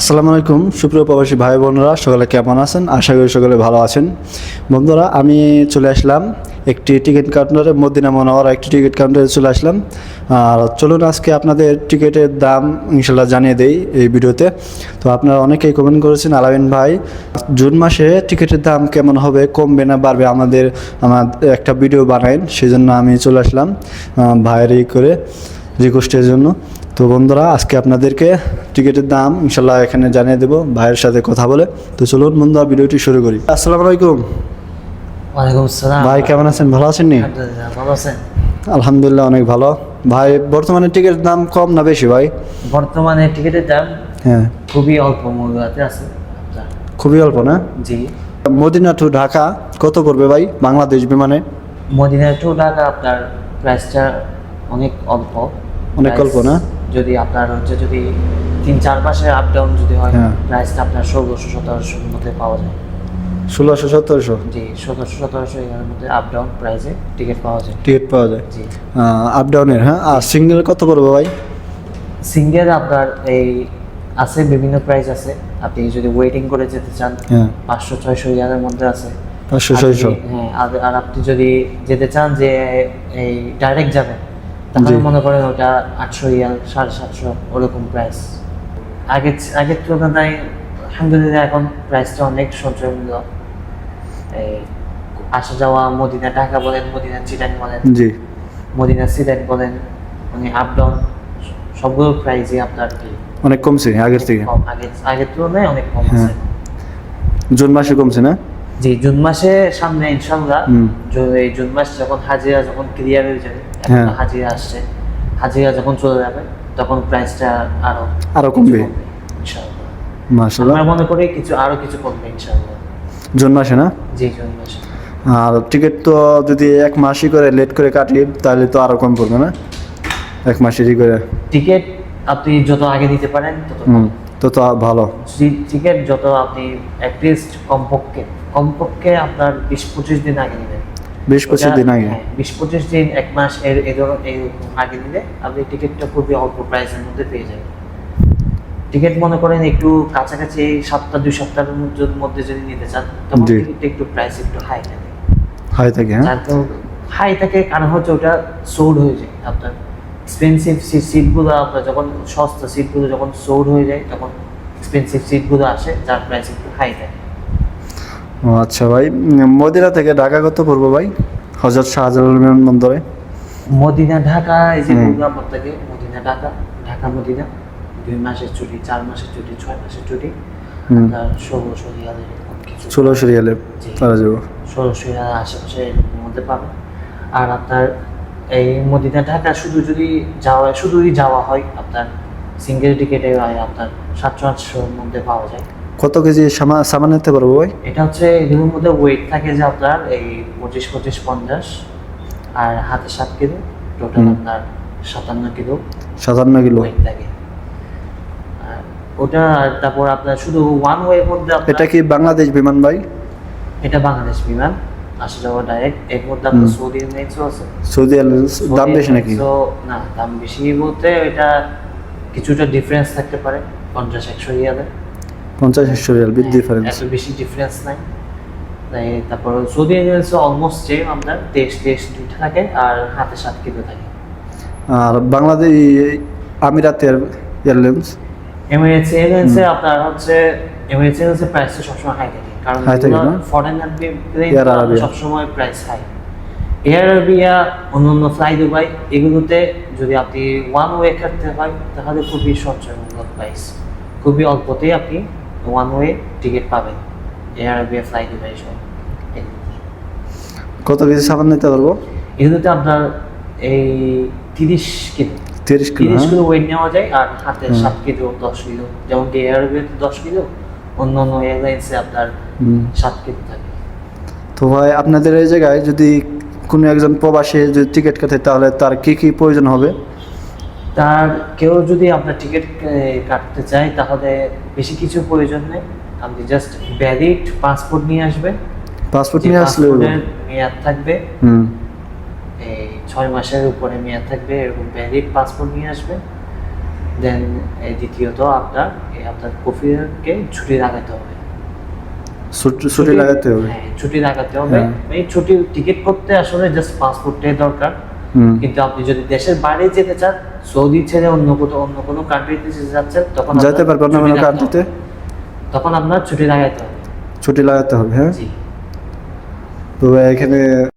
আসসালামু আলাইকুম, সুপ্রিয় প্রবাসী ভাই বোনরা, সকলে কেমন আছেন? আশা করি সকলে ভালো আছেন। বন্ধুরা, আমি চলে আসলাম একটি টিকিট কাউন্টারে, মদিনা মনোয়ার একটি টিকিট কাউন্টারে চলে আসলাম। আর চলুন আজকে আপনাদের টিকিটের দাম ইনশাল্লাহ জানিয়ে দেই এই ভিডিওতে। তো আপনারা অনেকেই কমেন্ট করেছেন, আলামিন ভাই, জুন মাসে টিকিটের দাম কেমন হবে, কমবে না বাড়বে আমাদের, আমার একটা ভিডিও বানাইন সেই জন্য আমি চলে আসলাম ভাইয়ের করে রিকোয়েস্টের জন্য। তো বন্ধুরা আজকে আপনাদেরকে টিকিটের দাম ইনশাল্লাহ এখানে জানিয়ে দেবো ভাইয়ের সাথে কথা বলে। তো চলুন বন্ধুরা ভিডিওটি শুরু করি। আসসালামু আলাইকুম। ওয়ালাইকুম আসসালাম। ভাই কেমন আছেন? ভালো আছেন নি? আলহামদুলিল্লাহ, ভালো আছেন? আলহামদুলিল্লাহ অনেক ভালো। ভাই বর্তমানে টিকিটের দাম কম না বেশি ভাই? বর্তমানে টিকিটের দাম হ্যাঁ। খুবই অল্প মূল্যতে আছে। খুবই অল্প না? জি। মদিনা টু ঢাকা কত পড়বে ভাই বাংলাদেশ বিমানে? মদিনা টু টাকা আপনার প্রাইসটা অনেক অল্প। অনেক অল্প না? যদি আপনার হচ্ছে যদি তিন চার মাসের আপ ডাউন যদি হয় হ্যাঁ। প্রাইসটা আপনার ষোলোশো সতেরোশোর মধ্যে পাওয়া যায়। ষোলোশো সতেরোশো? জি সতেরোশো সতেরোশো এর মধ্যে আপ ডাউন প্রাইসে টিকিট পাওয়া যায়। টিকিট পাওয়া যায়। জি। আপ ডাউনের হ্যাঁ? আর সিঙ্গেল কত পড়বে ভাই? সিঙ্গেল আপনার এই আছে বিভিন্ন প্রাইস আছে। আপনি যদি ওয়েটিং করে যেতে চান হ্যাঁ। পাঁচশো ছয়শো ইয়ারের মধ্যে আছে। পাঁচশো ছয়শো। হ্যাঁ আর আপনি যদি যেতে চান যে এই ডাইরেক্ট যাবেন মনে করেন ওটা আটশো ইয়ার সাড়ে সাতশো ওরকম প্রাইস আগে আগের তুলনায় আলহামদুলিল্লাহ এখন প্রাইসটা অনেক সঞ্চয় মূল্য এই আসা যাওয়া মদিনা ঢাকা বলেন মদিনা চিটাং বলেন জি। মদিনা সিলেট বলেন মানে আপ ডাউন সবগুলো প্রাইসই আপনার কি? অনেক কমছে আগের থেকে। কম। আগের তুলনায় অনেক কম হ্যাঁ। আছে। জুন মাসে কমছে না? জি জুন মাসে সামনে ইনশাল্লাহ এই জুন মাস যখন হাজিরা যখন ক্লিয়ার হয়ে যাবে হ্যাঁ। হাজিরা আসছে। হাজিরা যখন চলে যাবে তখন প্রাইসটা আরও আরও কমবে। ইনশাল্লাহ মাসাল্লাহ আমরা মনে করি কিছু আরও কিছু কমবে ইনশাল্লাহ জুন মাসে না? জি জুন মাসে। আর টিকিট তো যদি এক মাসই করে লেট করে কাটি তাহলে তো আরও কম পড়বে না? এক মাসেরই করে। টিকিট আপনি যত আগে দিতে পারেন তত কম। হুম তো তো ভালো। টিকিট যত আপনি অ্যাটলিস্ট কমপক্ষে কমপক্ষে আপনার বিশ পঁচিশ দিন আগে নেবেন বিশ পঁচিশ দিন আগে? হ্যাঁ, বিশ পঁচিশ দিন এক মাস এর এই ধরুন এইরকম আগে নিলে আপনি টিকিটটা খুবই অল্প প্রাইসের মধ্যে পেয়ে যাবেন। টিকিট মনে করেন একটু কাছাকাছি এই সপ্তাহ দুই সপ্তাহের মধ্যে- মধ্যে যদি নিতে চান তখন টিকিটটা একটু প্রাইস একটু হাই থাকে। হাই থাকে হ্যাঁ? হাই থাকে কারণ হচ্ছে ওটা সোল্ড হয়ে যায় আপনার। এক্সপেন্সিভ সিটগুলো আপনার যখন সস্তা সিটগুলো যখন সোল্ড হয়ে যায় তখন এক্সপেন্সিভ সিটগুলো আসে যার প্রাইস একটু হাই থাকে। ও আচ্ছা ভাই মদিনা থেকে ঢাকা কত পড়ব ভাই? হজরত শাহজালাল বিমানবন্দরে। মদিনা ঢাকা এই যে। বললাম আপনাকে মদিনা ঢাকা ঢাকা মদিনা। দুই মাসের ছুটি চার মাসের ছুটি ছয় মাসের ছুটি। হুম। আপনার ষোলোশো ষোলো জি। তারা যাব। ষোলোশো রিয়াল আশেপাশে মধ্যে পাবেন আর আপনার এই মদিনা ঢাকা শুধু যদি যাওয়া শুধুই যাওয়া হয় আপনার সিঙ্গেল টিকেটে হয় আপনার সাতশো আটশোর মধ্যে পাওয়া যায়। কত কেজি সামান নিতে পারব ভাই? এটা হচ্ছে এগুলোর মধ্যে ওয়েট থাকে যে আপনার এই পঁচিশ পঁচিশ পঞ্চাশ আর হাতে সাত কিলো টোটাল আপনার সাতান্ন কিলো সাতান্ন কিলো। ওয়েট আর ওটা তারপর আপনার শুধু ওয়ান ওয়ে মধ্যে এটা কি বাংলাদেশ বিমান ভাই? এটা বাংলাদেশ বিমান আসা যাওয়া ডাইরেক্ট এর মধ্যে আপনার সৌদি এয়ারলাইন্সও আছে। সৌদি এয়ারলাইন্স দাম বেশি নাকি? তো না দাম বেশি বলতে এটা কিছুটা ডিফারেন্স থাকতে পারে পঞ্চাশ একশো ইয়ারে পঞ্চাশ একশো রিয়াল বিগ ডিফারেন্স এত বেশি ডিফারেন্স নাই। তাই তারপর সৌদি এয়ারলাইন্স অলমোস্ট সেম আপনার তেইশ তেইশ দুইটা থাকে আর হাতে সাত কিলো থাকে। আর বাংলাদেশ আমিরাত এয়ার- এয়ারলাইন্স এমিরেটস এয়ারলাইন্সে আপনার হচ্ছে এমিরেটস এয়ারলাইন্সের প্রাইসটা সবসময় হাই থাকে। কারণ High থাকে না? Foreigner Air Arabia। সবসময় প্রাইস হাই এয়ার আরবিয়া অন্যান্য ফ্লাই দুবাই এগুলোতে যদি আপনি ওয়ান ওয়ে কাটতে হয় তাহলে খুবই সঞ্চয়মূলক প্রাইস খুবই অল্পতেই আপনি ওয়ান ওয়ে টিকিট পাবেন। এয়ার আরবিয়া ফ্লাই দুবাই সহ কত কেজি সামান নিতে পারব? এগুলোতে আপনার এই তিরিশ কিলো তিরিশ কিলো তিরিশ হ্যাঁ? কিলো ওয়েট নেওয়া যায় আর হাতে। সাত কিলো দশ কিলো যেমন কি এয়ার আরবিয়াতে দশ কিলো অন্য অন্য এয়ারলাইন্সে আপনার। সাত কিলো থাকে। তো ভাই আপনাদের এই জায়গায় যদি কোনো একজন প্রবাসী যদি টিকিট কাটে তাহলে তার কি কি প্রয়োজন হবে? তার কেউ যদি আপনার টিকিট কাটতে চায় তাহলে বেশি কিছু প্রয়োজন নেই। আপনি জাস্ট ভ্যালিড পাসপোর্ট নিয়ে আসবেন। পাসপোর্ট নিয়ে আসলে মেয়াদ থাকবে। হুম। এই ছয় মাসের উপরে মেয়াদ থাকবে এরকম ভ্যালিড পাসপোর্ট নিয়ে আসবেন। দেন দ্বিতীয়ত আপনার এই আপনার কফিকে ছুটি লাগাতে হবে। ছুটি ছুটি লাগাতে হবে। হ্যাঁ ছুটি লাগাতে হবে। হ্যাঁ। এই ছুটি টিকিট করতে আসলে জাস্ট পাসপোর্টটাই দরকার। কিন্তু আপনি যদি দেশের বাইরে যেতে চান সৌদি ছেড়ে অন্য কোথাও অন্য কোনো কান্ট্রিতে যেতে চাচ্ছেন তখন যেতে পারবেন না কোনো কান্ট্রিতে তখন আপনার ছুটি লাগাতে হবে। ছুটি লাগাতে হবে হ্যাঁ? জি। তো এখানে